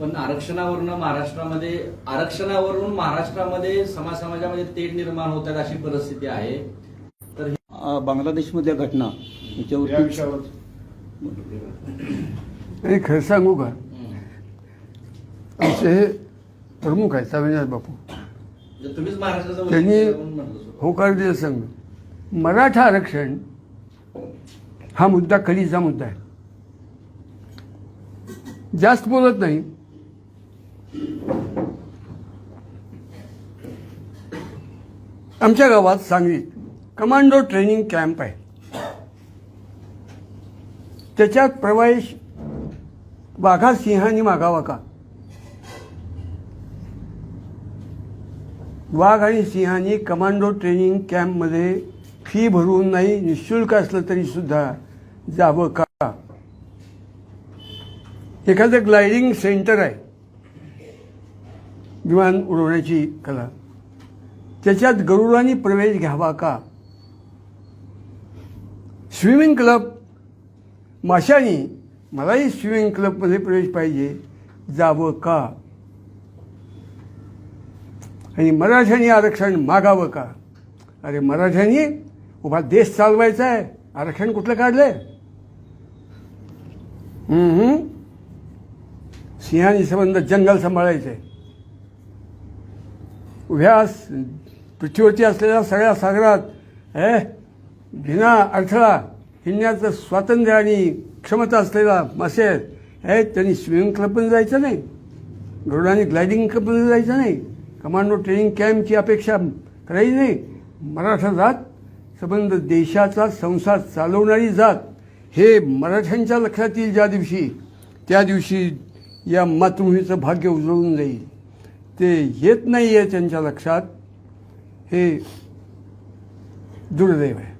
पण आरक्षणावरून महाराष्ट्रामध्ये आरक्षणावरून महाराष्ट्रामध्ये समाज समाजामध्ये तेढ निर्माण होतात अशी परिस्थिती आहे. तर बांगलादेशमधल्या घटना या याच्यावरती विषयावर. आणि खरं सांगू का? आमचे हे प्रमुख आहेत अविनाश बापू. म्हणजे तुम्हीच महाराष्ट्राचा त्यांनी. होकार दिला संघ मराठा आरक्षण हा मुद्दा कलीचा मुद्दा आहे. जास्त बोलत नाही. आमच्या गावात सांगलीत कमांडो ट्रेनिंग कॅम्प आहे. त्याच्यात प्रवेश वाघा सिंहानी मागावा का? वाघ आणि सिंहानी कमांडो ट्रेनिंग कॅम्पमध्ये फी भरून नाही निशुल्क असलं तरी सुद्धा जावं का? एखादं ग्लायडिंग सेंटर आहे. विमान उडवण्याची कला. त्याच्यात गरुडांनी प्रवेश घ्यावा का? स्विमिंग क्लब माशानी मलाही स्विमिंग क्लबमध्ये प्रवेश पाहिजे. जावं का? आणि मराठ्यांनी आरक्षण मागावं का? अरे मराठ्यांनी उभा देश चालवायचा आहे. आरक्षण कुठलं काढलंय? आहे सिंहानी संबंध जंगल सांभाळायचं आहे उभ्या पृथ्वीवरती असलेल्या सगळ्या सागरात हे घिना अडथळा हिंडण्याचं स्वातंत्र्य आणि क्षमता असलेला मासे आहेत हे त्यांनी स्विमिंग क्लबमध्ये जायचं नाही. गरुडाने ग्लायडिंग क्लबमध्ये जायचं नाही. कमांडो ट्रेनिंग कॅम्पची अपेक्षा करायची नाही. मराठा जात संबंध देशाचा संसार चालवणारी जात हे मराठ्यांच्या लक्षात येईल ज्या दिवशी त्या दिवशी या मातृभूमीचं भाग्य उजळून जाईल. ते येत नाही आहे त्यांच्या लक्षात. हे दुर्दैव आहे